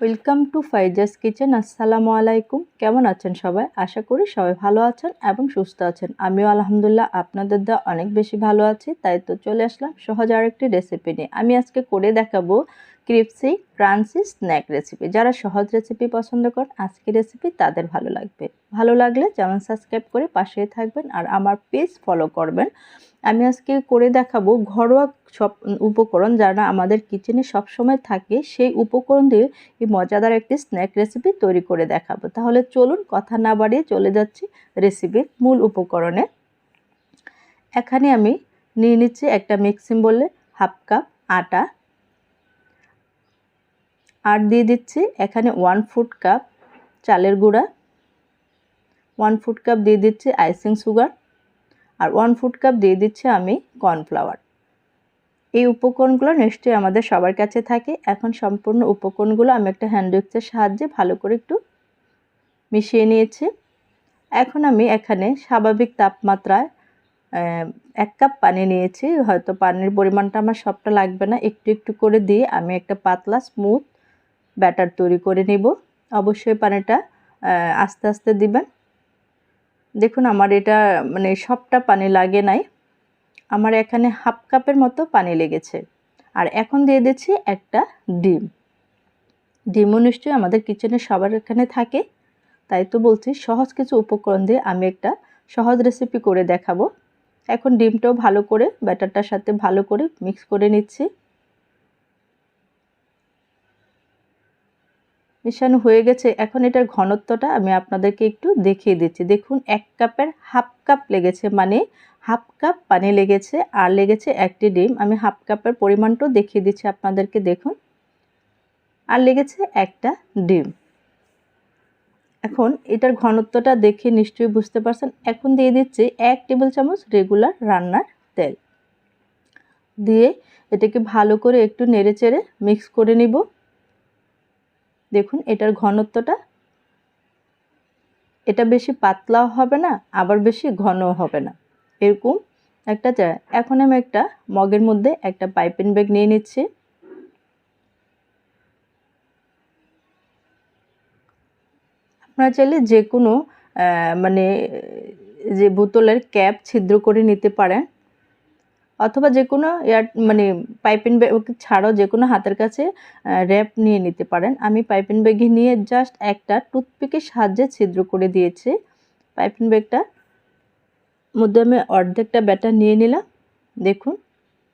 Welcome to ফাইজাস kitchen আসসালামু আলাইকুম কেমন আছেন সবাই? আশা করি সবাই ভালো আছেন এবং সুস্থ আছেন। আমিও আলহামদুলিল্লাহ আপনাদের দেওয়া অনেক বেশি ভালো আছি, তাই তো চলে আসলাম সহজ আরেকটি রেসিপি নিয়ে। আমি আজকে করে দেখাবো ক্রিপসি ক্রাঞ্চি স্ন্যাক রেসিপি। যারা সহজ রেসিপি পছন্দ করেন, আজকের রেসিপি তাদের ভালো লাগবে। ভালো লাগলে চ্যানেল সাবস্ক্রাইব করে পাশেই থাকবেন আর আমার পেজ ফলো করবেন। আমি আজকে করে দেখাবো ঘরোয়া সব উপকরণ যারা আমাদের কিচেনে সবসময় থাকে, সেই উপকরণ দিয়ে এই মজাদার একটি স্ন্যাক রেসিপি তৈরি করে দেখাবো। তাহলে চলুন কথা না বাড়িয়ে চলে যাচ্ছি রেসিপির মূল উপকরণে। এখানে আমি নিয়ে নিচ্ছি একটা মিক্সিং বলে হাফ কাপ আটা আর দিয়ে দিচ্ছি এখানে ওয়ান ফুট কাপ চালের গুঁড়া ওয়ান ফুট কাপ দিয়ে দিচ্ছি আইসিং সুগার আর ওয়ান ফুট কাপ দিয়ে দিচ্ছি আমি কর্নফ্লাওয়ার এই উপকরণগুলো নিশ্চয়ই আমাদের সবার কাছে থাকে। এখন সম্পূর্ণ উপকরণগুলো আমি একটা হ্যান্ড উইক্সের সাহায্যে ভালো করে একটু মিশিয়ে নিয়েছি। এখন আমি এখানে স্বাভাবিক তাপমাত্রায় এক কাপ পানি নিয়েছি। হয়তো পানির পরিমাণটা আমার সবটা লাগবে না। একটু একটু করে দিয়ে আমি একটা পাতলা স্মুথ ব্যাটার তৈরি করে নিব। অবশ্যই পানিটা আস্তে আস্তে দিবেন। দেখুন আমার এটা মানে সবটা পানি লাগে নাই। আমার এখানে হাফ কাপের মতো পানি লেগেছে। আর এখন দিয়ে দিচ্ছি একটা ডিম। ডিমও নিশ্চয়ই আমাদের কিচেনে সবার এখানে থাকে। তাই তো বলছি, সহজ কিছু উপকরণ দিয়ে আমি একটা সহজ রেসিপি করে দেখাবো। এখন ডিমটাও ভালো করে, ব্যাটারটার সাথে ভালো করে মিক্স করে নিচ্ছি। মেশানো হয়ে গেছে। এখন এটার ঘনত্বটা আমি আপনাদেরকে একটু দেখিয়ে দিচ্ছি। দেখুন, এক কাপের হাফ কাপ লেগেছে মানে হাফ কাপ পানি লেগেছে, আর লেগেছে একটি ডিম। আমি হাফ কাপের পরিমাণটাও দেখিয়ে দিচ্ছি আপনাদেরকে, দেখুন। আর লেগেছে একটা ডিম। এখন এটার ঘনত্বটা দেখে নিশ্চয়ই বুঝতে পারছেন। এখন দিয়ে দিচ্ছি এক টেবিল চামচ রেগুলার রান্নার তেল। দিয়ে এটাকে ভালো করে একটু নেড়ে চেড়ে মিক্স করে নিব। দেখুন, এটার ঘনত্বটা এটা বেশি পাতলাও হবে না, আবার বেশি ঘনও হবে না। এরকম একটা এখন আমি একটা মগের মধ্যে একটা পাইপিং ব্যাগ নিয়ে নিচ্ছি। আপনারা চাইলে যে কোনো মানে যে বোতলের ক্যাপ ছিদ্র করে নিতে পারেন। অথবা যে কোনো এয়ার মানে পাইপিং ব্যাগ ছাড়াও যে কোনো হাতের কাছে র্যাপ নিয়ে নিতে পারেন। আমি পাইপিং ব্যাগে নিয়ে জাস্ট একটা টুথপিকের সাহায্যে ছিদ্র করে দিয়েছি। পাইপিং ব্যাগটা মধ্যে আমি অর্ধেকটা ব্যাটার নিয়ে নিলাম। দেখুন,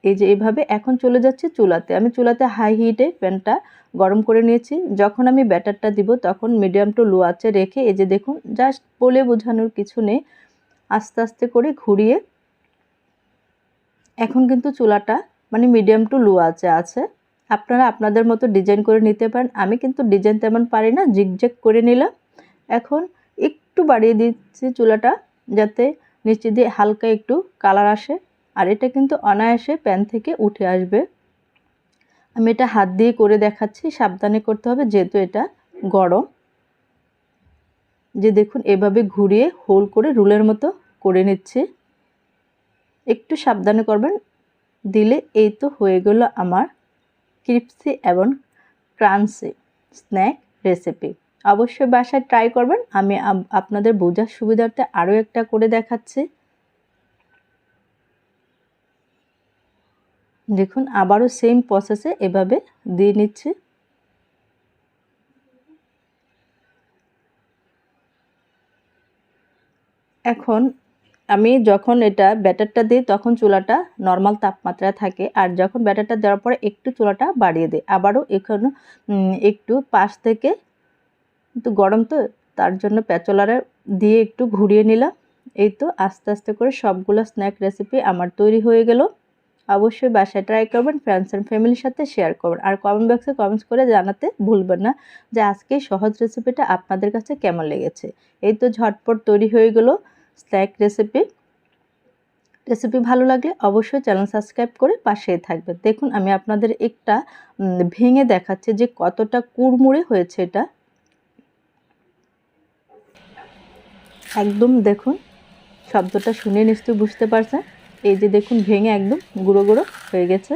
এই যে এভাবে এখন চলে যাচ্ছে চুলাতে। আমি চুলাতে হাই হিটে প্যানটা গরম করে নিয়েছি। যখন আমি ব্যাটারটা দিব, তখন মিডিয়াম টু লো আছে রেখে এই যে দেখুন জাস্ট বলে বোঝানোর কিছু নেই। আস্তে আস্তে করে ঘুরিয়ে এখন কিন্তু চুলাটা মানে মিডিয়াম টু লো আছে আছে। আপনারা আপনাদের মতো ডিজাইন করে নিতে পারেন। আমি কিন্তু ডিজাইন তেমন পারি না জিগজ্যাগ করে নিলাম। এখন একটু বাড়িয়ে দিচ্ছি চুলাটা যাতে নিচে দিয়ে হালকা একটু কালার আসে। আর এটা কিন্তু অনায়াসে প্যান থেকে উঠে আসবে। আমি এটা হাত দিয়ে করে দেখাচ্ছি, সাবধানে করতে হবে যেহেতু এটা গরম। যে দেখুন, এভাবে ঘুরিয়ে হোল করে রুলের মতো করে নিচ্ছি। একটু সাবধানে করবেন। দিলে এই তো হয়ে গেল আমার ক্রিপসি এবং ক্রান্সি স্ন্যাক রেসিপি। অবশ্যই বাসায় ট্রাই করবেন। আমি আপনাদের বোঝার সুবিধার্থে আরও একটা করে দেখাচ্ছি। দেখুন, আবারও সেম প্রসেসে এভাবে দিয়ে নিচ্ছি। এখন আমি যখন এটা ব্যাটারটা দিই, তখন চুলাটা নর্মাল তাপমাত্রায় থাকে। আর যখন ব্যাটারটা দেওয়ার পরে একটু চুলাটা বাড়িয়ে দিই। আবারও এখানে একটু পাশ থেকে কিন্তু গরম তো, তার জন্য প্যাচলারে দিয়ে একটু ঘুরিয়ে নিলাম। এই তো আস্তে আস্তে করে সবগুলো স্ন্যাক রেসিপি আমার তৈরি হয়ে গেল। অবশ্যই বাসায় ট্রাই করবেন ফ্রেন্ডস অ্যান্ড ফ্যামিলির সাথে শেয়ার করবেন। আর কমেন্ট বক্সে কমেন্টস করে জানাতে ভুলবেন না যে আজকে সহজ রেসিপিটা আপনাদের কাছে কেমন লেগেছে। এই তো ঝটপট তৈরি হয়ে গেলো। Snack recipe. রেসিপি ভালো লাগলে অবশ্যই চ্যানেল সাবস্ক্রাইব করে পাশেই থাকবে দেখুন, আমি আপনাদের একটা ভেঙে দেখাচ্ছি যে কতটা কুড়মুড়ে হয়েছে এটা। একদম দেখুন, শব্দটা শুনে নিশ্চয়ই বুঝতে পারছেন। এই যে দেখুন, ভেঙে একদম গুঁড়ো গুঁড়ো হয়ে গেছে।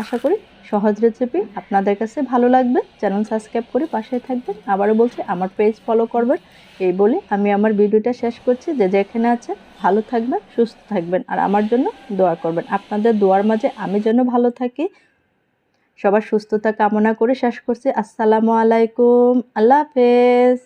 আশা করি সহজ রেসিপি আপনাদের কাছে ভালো লাগবে চ্যানেল সাবস্ক্রাইব করে পাশে থাকবেন। আবারও বলছি, আমার পেজ ফলো করবেন। এই বলে আমি আমার ভিডিওটা শেষ করছি। যে যেখানে আছে, ভালো থাকবেন, সুস্থ থাকবেন। আর আমার জন্য দোয়া করবেন। আপনাদের দোয়ার মাঝে আমি যেন ভালো থাকি। সবার সুস্থতা কামনা করে শেষ করছি। আসসালামু আলাইকুম। আল্লাহ হাফেজ।